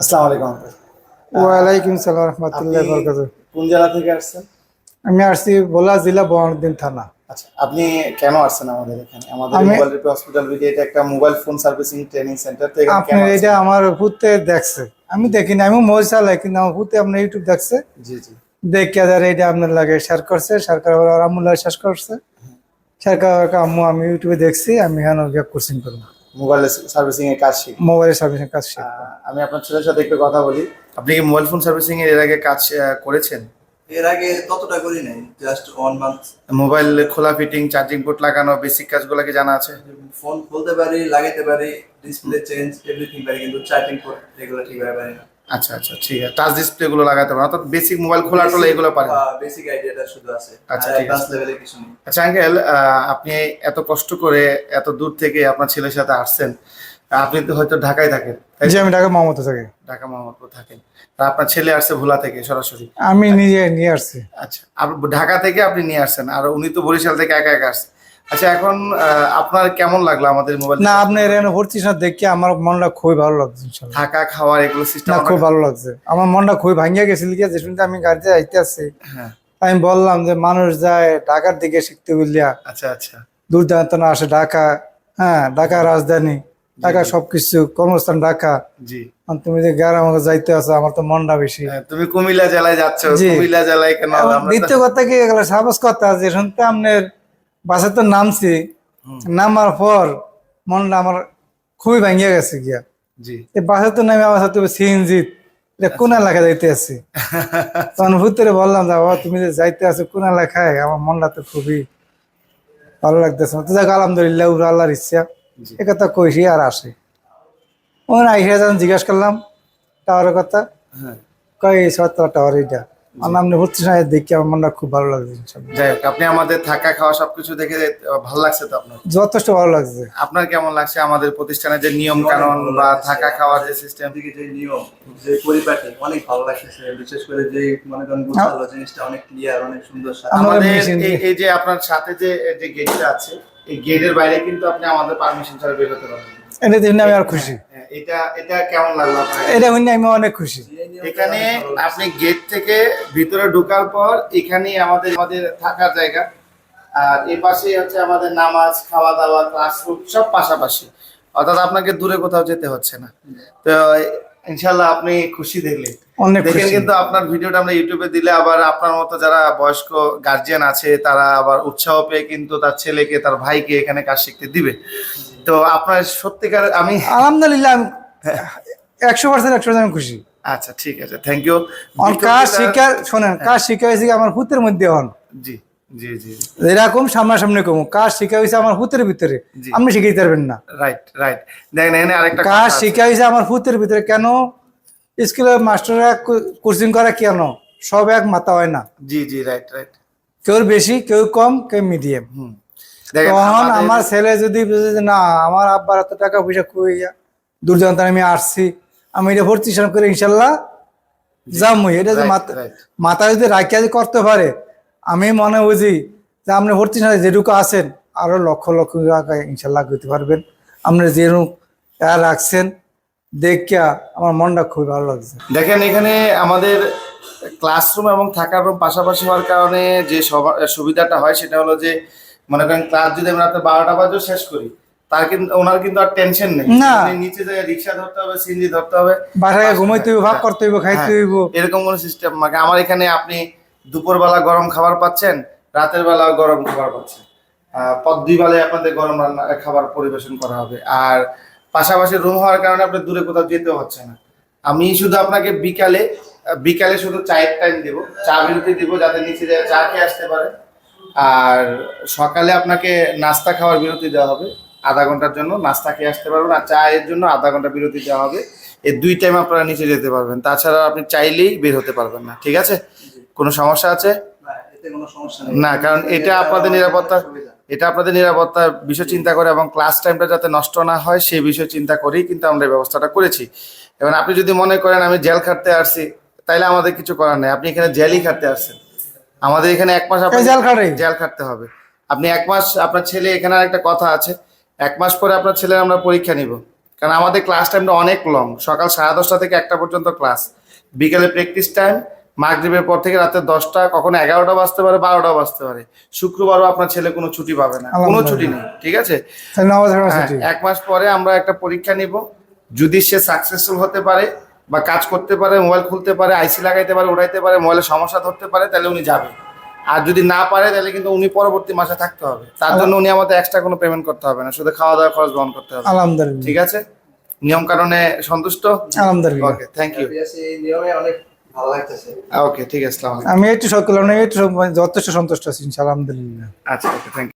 আসসালামু আলাইকুম। আঙ্কেল ওয়ালাইকুম সালাম রহমতুল্লাহ আপনি বরকাত কোন জেলা থেকে আসছেন? আমি আসছি ভোলা জেলা বহরুদ্দিন থানা। আচ্ছা আপনি কেন আসছেন আমাদের এখানে? আমাদের আমি- মোবাইল রিপেয়ার হসপিটাল এটা একটা mobile phone servicing training centre এখানে আপনি? এটা আমার পুতে দেখছে। আমি দেখিনি আমি মোবাইল চালাই কিন্তু আমার আপনার ইউটিউব দেখছে। জি জি। দেখে এটা আপনার লাগে শেয়ার করছে সরকার আমুল্লাহ শেষ করছে। সরকার আম্মু আমি ইউটিউবে দেখছি আমি এখানে কোচিং করব। মোবাইল সার্ভিসিং এর কাজ শিখি। মোবাইল সার্ভিসিং কাজ শিখি। আমি আপনার ছেলের সাথে একটু কথা বলি। আপনি কি মোবাইল ফোন সার্ভিসিং এর এর আগে কাজ করেছেন? এর আগে ততটা করি নাই জাস্ট ওয়ান মান্থ মোবাইল খোলা ফিটিং চার্জিং পোর্ট লাগানো বেসিক কাজগুলো কি জানা আছে? ফোন খুলতে পারি লাগাইতে পারি ডিসপ্লে চেঞ্জ এভরিথিং পারি কিন্তু চার্জিং পোর্ট এগুলো ঠিকভাবে পারি না। আচ্ছা আচ্ছা ঠিক আছে। টাচ ডিসপ্লে গুলো লাগাতে পারেন অর্থাৎ বেসিক মোবাইল খোলা টোলা এগুলো পারেন। বেসিক আইডিয়াটা শুধু আছে আচ্ছা, ঠিক আছে। লেভেলে কিছু নেই। আচ্ছা আঙ্কেল আপনি এত কষ্ট করে এত দূর থেকে আপনার ছেলের সাথে আসছেন আপনি তো হয়তো ঢাকায় থাকেন জি আমি ঢাকা মমতা থাকি। ঢাকা মোহাম্মদপুর থাকেন। আপনার ছেলে আসছে ভোলা থেকে সরাসরি। আমি নিজে নিয়ে আসছি। আচ্ছা ঢাকা থেকে আপনি নিয়ে আসছেন আর উনি তো বরিশাল থেকে একা একা আসছে আচ্ছা এখন আপনার কেমন লাগল আমাদের মোবাইল না আপনি ভর্তি না দেখে আমার মনটা খুবই ভালো লাগছে। থাকা খাওয়ার এগুলো সিস্টেম খুব ভালো লাগছে। আমার মনটা খুবই ভাঙিয়ে গেছিল কি যে শুনতে আমি গাড়িতে আইতে আছি হ্যাঁ। আমি বললাম যে মানুষ যায় ঢাকার দিকে শিখতে বললিয়া আচ্ছা আচ্ছা। দূর দূরান্ত না আসে ঢাকা। হ্যাঁ ঢাকা রাজধানী। ঢাকা সবকিছু কর্মস্থান ঢাকা। জি। তুমি যে গ্রাম যাইতে আছো আমার তো মনটা বেশি। হ্যাঁ, তুমি কুমিল্লা জেলায় যাচ্ছ কুমিল্লা জেলায় কেন? দ্বিতীয় কথা কি সাহস কথা যে শুনতে আপনার বাসে তো নামছি। নামার পর মনটা আমার খুবই ভাঙিয়ে গেছে গিয়া। জি। বাসে তো নামে আমার সাথে সিএনজি কোন এলাকায় যাইতে আছি। তখন ভূতের বললাম যে বাবা তুমি যে যাইতে আছো কোন এলাকায় আমার মনটা তো খুবই ভালো লাগতেছে তো যাক আলহামদুলিল্লাহ উর আল্লাহর ইচ্ছা। এ কথা কইছি আর আসে। ওখানে আইসা যখন জিজ্ঞাসা করলাম টাওয়ারের কথা। হ্যাঁ। কয় সত্তর টাওয়ার এইটা। নাম ভর্তি না দেখি আমার মনটা খুব ভালো লাগছে যাই হোক আপনি আমাদের থাকা খাওয়া সবকিছু দেখে ভালো লাগছে তো আপনার? যথেষ্ট ভালো লাগছে। আপনার কেমন লাগছে? আমাদের প্রতিষ্ঠানের যে নিয়ম কানুন বা থাকা খাওয়ার যে সিস্টেম দিকে যে নিয়ম যে পরিপাটি অনেক ভালো লাগতেছে। বিশেষ করে যে মনে করেন জিনিসটা অনেক ক্লিয়ার অনেক সুন্দর আমাদের এই- যে আপনার সাথে যে যে গেটটা আছে এই গেটের বাইরে কিন্তু আপনি আমাদের পারমিশন ছাড়া বের হতে পারবেন। না। এটা দেখে আমি আর খুশি। এটা এটা কেমন লাগল আপনার? এটা হইলে আমি অনেক খুশি। এখানে। আপনি গেট থেকে ভিতরে ঢোকার পর এখানেই আমাদের আমাদের থাকার জায়গা। আর এই পাশেই হচ্ছে আমাদের নামাজ খাওয়া দাওয়া ক্লাসরুম সব পাশাপাশি। অর্থাৎ আপনাকে দূরে কোথাও যেতে হচ্ছে না। তো ইনশাল্লাহ আপনি খুশি দেখলেন। দেখেন কিন্তু আপনার ভিডিওটা আমরা ইউটিউবে দিলে আবার আপনার মতো যারা বয়স্ক গার্জিয়ান আছে তারা আবার উৎসাহ পেয়ে কিন্তু তার ছেলেকে তার ভাইকে এখানে কাজ শিখতে দিবে। তো আপনার সত্যিকার আমি আলহামদুলিল্লাহ আমি একশো পার্সেন্ট একশো আমি খুশি। আচ্ছা ঠিক আছে থ্যাংক ইউ কাজ শিকার শোনেন কাজ শিখা হয়েছে আমার হুতের মধ্যে হন জি জি জি। এরকম সামনাসামনি কম। কাজ শিখা হয়েছে আমার হুতের ভিতরে। আপনি শিখাইতে পারবেন না। রাইট রাইট দেখেন এখানে আরেকটা কাজ শিখা হয়েছে আমার হুতের ভিতরে। কেন? স্কুলের মাস্টাররা কোচিং করে কেন? সব এক মাথা হয় না। জি জি রাইট রাইট কেউ বেশি কেউ কম কেউ মিডিয়াম হুম। তখন আমার ছেলে যদি না আমার আব্বার এত টাকা পয়সা কইয়া দূরদূরান্ত আমি আসছি আমি এটা ভর্তি করে ইনশাল্লাহ যামই এটা যে মাথা- যদি রাখিয়া করতে পারে আমি মনে বুঝি যে আপনি ভর্তি যেটুকু আছেন আরও লক্ষ লক্ষ টাকা ইনশাল্লাহ করতে পারবেন। আপনি যেরকম রাখছেন দেখিয়া আমার মনটা খুবই ভালো লাগছে। দেখেন এখানে আমাদের ক্লাসরুম এবং থাকার রুম পাশাপাশি হওয়ার কারণে যে সবা- সুবিধাটা হয় সেটা হলো যে মনে করেন ক্লাস যদি আমরা রাতে বারোটা বাজেও শেষ করি তার কিন্তু ওনার কিন্তু আর টেনশন নেই। না। নিচে যায় রিক্সা ধরতে হবে সিনজি ধরতে হবে বাসায় ঘুমাইতে হইব ভাগ করতে হইব খাইতে হ্যাঁ, হইব। এরকম কোনো সিস্টেম মানে আমার এখানে আপনি দুপুরবেলা গরম খাবার পাচ্ছেন রাতের বেলা গরম খাবার পাচ্ছেন। দুই বেলায় আপনাদের গরম রান্না খাবার পরিবেশন করা হবে। আর পাশাপাশি রুম হওয়ার কারণে আপনার দূরে কোথাও যেতে হচ্ছে না। আমি শুধু আপনাকে বিকালে বিকালে শুধু চায়ের টাইম দিব চা বিরতি দিব যাতে নিচে যায় চা খেয়ে আসতে পারে। আর সকালে আপনাকে নাস্তা খাওয়ার বিরতি দেওয়া হবে। আধা ঘণ্টার জন্য নাস্তা খেয়ে আসতে পারবেন আর চায়ের জন্য আধা ঘণ্টা বিরতি দেওয়া হবে। এই দুই টাইম আপনারা নিচে যেতে পারবেন। তাছাড়া আপনি চাইলেই বের হতে পারবেন না ঠিক আছে? কোনো সমস্যা আছে? না, কারণ এটা আপনাদের নিরাপত্তা এটা আপনাদের নিরাপত্তা বিষয় চিন্তা করে এবং ক্লাস টাইমটা যাতে নষ্ট না হয় সেই বিষয় চিন্তা করেই কিন্তু আমরা এই ব্যবস্থাটা করেছি। এবং আপনি যদি মনে করেন আমি জেল খাটতে আসছি তাইলে আমাদের কিছু করার নেই। আপনি এখানে জেলই খাটতে আসছেন। আমাদের এখানে এক মাস আপনাকে এই জেল খাটতে হবে। আপনি এক মাস আপনার ছেলে এখানে একটা কথা আছে। এক মাস পরে আপনার ছেলের আমরা পরীক্ষা নিব। কারণ আমাদের ক্লাস টাইমটা অনেক লং সকাল সাড়ে দশটা থেকে একটা পর্যন্ত ক্লাস বিকেলে প্র্যাকটিস টাইম মাগরিবের পর থেকে রাতে দশটা কখনো এগারোটা বাজতে পারে বারোটা বাজতে পারে। শুক্রবারও আপনার ছেলে কোনো ছুটি পাবে না। কোনো ছুটি নেই ঠিক আছে? হ্যাঁ, এক মাস পরে আমরা একটা পরীক্ষা নিব। যদি সে সাকসেসফুল হতে পারে বা কাজ করতে পারে মোবাইল খুলতে পারে আইসি লাগাইতে পারে উড়াইতে পারে মোবাইলের সমস্যা ধরতে পারে তাহলে উনি যাবে। আর যদি না পারে তাহলে কিন্তু উনি পরবর্তী মাসে থাকতে হবে। তার জন্য উনি আমাদের এক্সট্রা কোনো পেমেন্ট করতে হবে না শুধু খাওয়া দাওয়া খরচ বহন করতে হবে। আলহামদুলিল্লাহ। ঠিক আছে? নিয়ম কারণে সন্তুষ্ট? আলহামদুলিল্লাহ। ওকে থ্যাংক ইউ নিয়মে অনেক ভালো লাগতেছে ওকে ঠিক আছে আমি একটু সকল যথেষ্ট সন্তুষ্ট আছি আলহামদুলিল্লাহ। আচ্ছা ওকে থ্যাংক ইউ